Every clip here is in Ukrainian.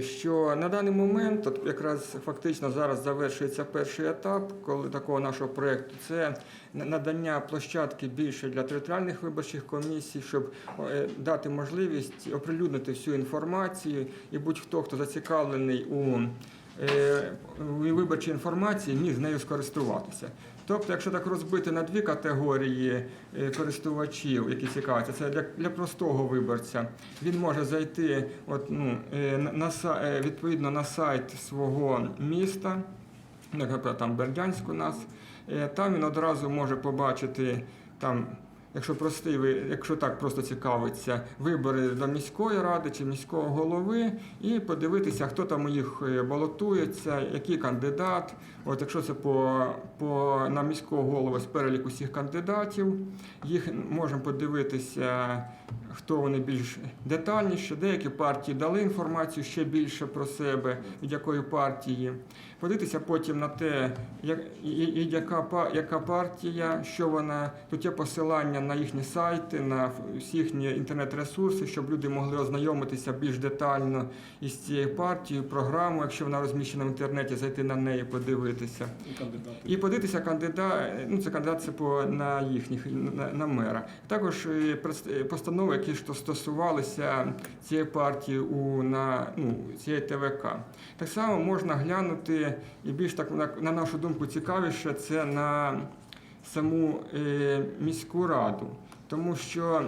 Що на даний момент, от якраз фактично зараз завершується перший етап, коли такого нашого проєкту, це надання площадки більше для територіальних виборчих комісій, щоб е, дати можливість оприлюднити всю інформацію, і будь-хто, хто зацікавлений у е, у виборчій інформації, міг з нею скористуватися. Тобто, якщо так розбити на дві категорії е, користувачів, які цікавляться, це для, для простого виборця, він може зайти от, ну, е, на, відповідно на сайт свого міста, наприклад, там Бердянськ у нас, там він одразу може побачити там. Якщо простий, якщо так просто цікавиться, вибори до міської ради чи міського голови, і подивитися, хто там у їх е, балотується, який кандидат. От якщо це по, по на міського голову з переліку всіх кандидатів, їх можемо подивитися, хто вони більш детальніше. Деякі партії дали інформацію ще більше про себе, від якої партії. Подивитися потім на те, як, і, і яка, яка партія, що вона. Тут є посилання на їхні сайти, на всі їхні інтернет-ресурси, щоб люди могли ознайомитися більш детально із цією партією, програмою, якщо вона розміщена в інтернеті, зайти на неї, подивитися. І кандидати. І подивитися кандидат, ну це кандидат це по на їхніх на, на мера. Також е, е, постанови, які що стосувалися цієї партії у на ну цієї ТВК. Так само можна глянути і більш так на, на нашу думку цікавіше це на саму е, міську раду, тому що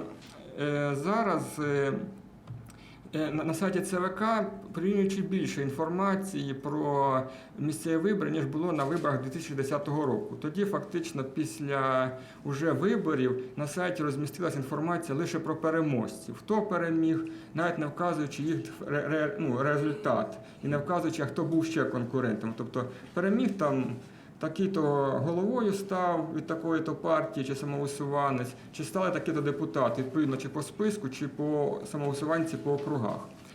е, зараз. Е, На на сайті ЦВК порівнюючи більше інформації про місцеві вибори, ніж було на виборах 2010 року. Тоді фактично після уже виборів на сайті розмістилася інформація лише про переможців. Хто переміг, навіть не вказуючи їх ну, результат і не вказуючи, хто був ще конкурентом. Тобто переміг там такий-то головою став від такої-то партії чи самоусуванець, чи стали такі-то депутати, відповідно, чи по списку, чи по самоусуванці по округах.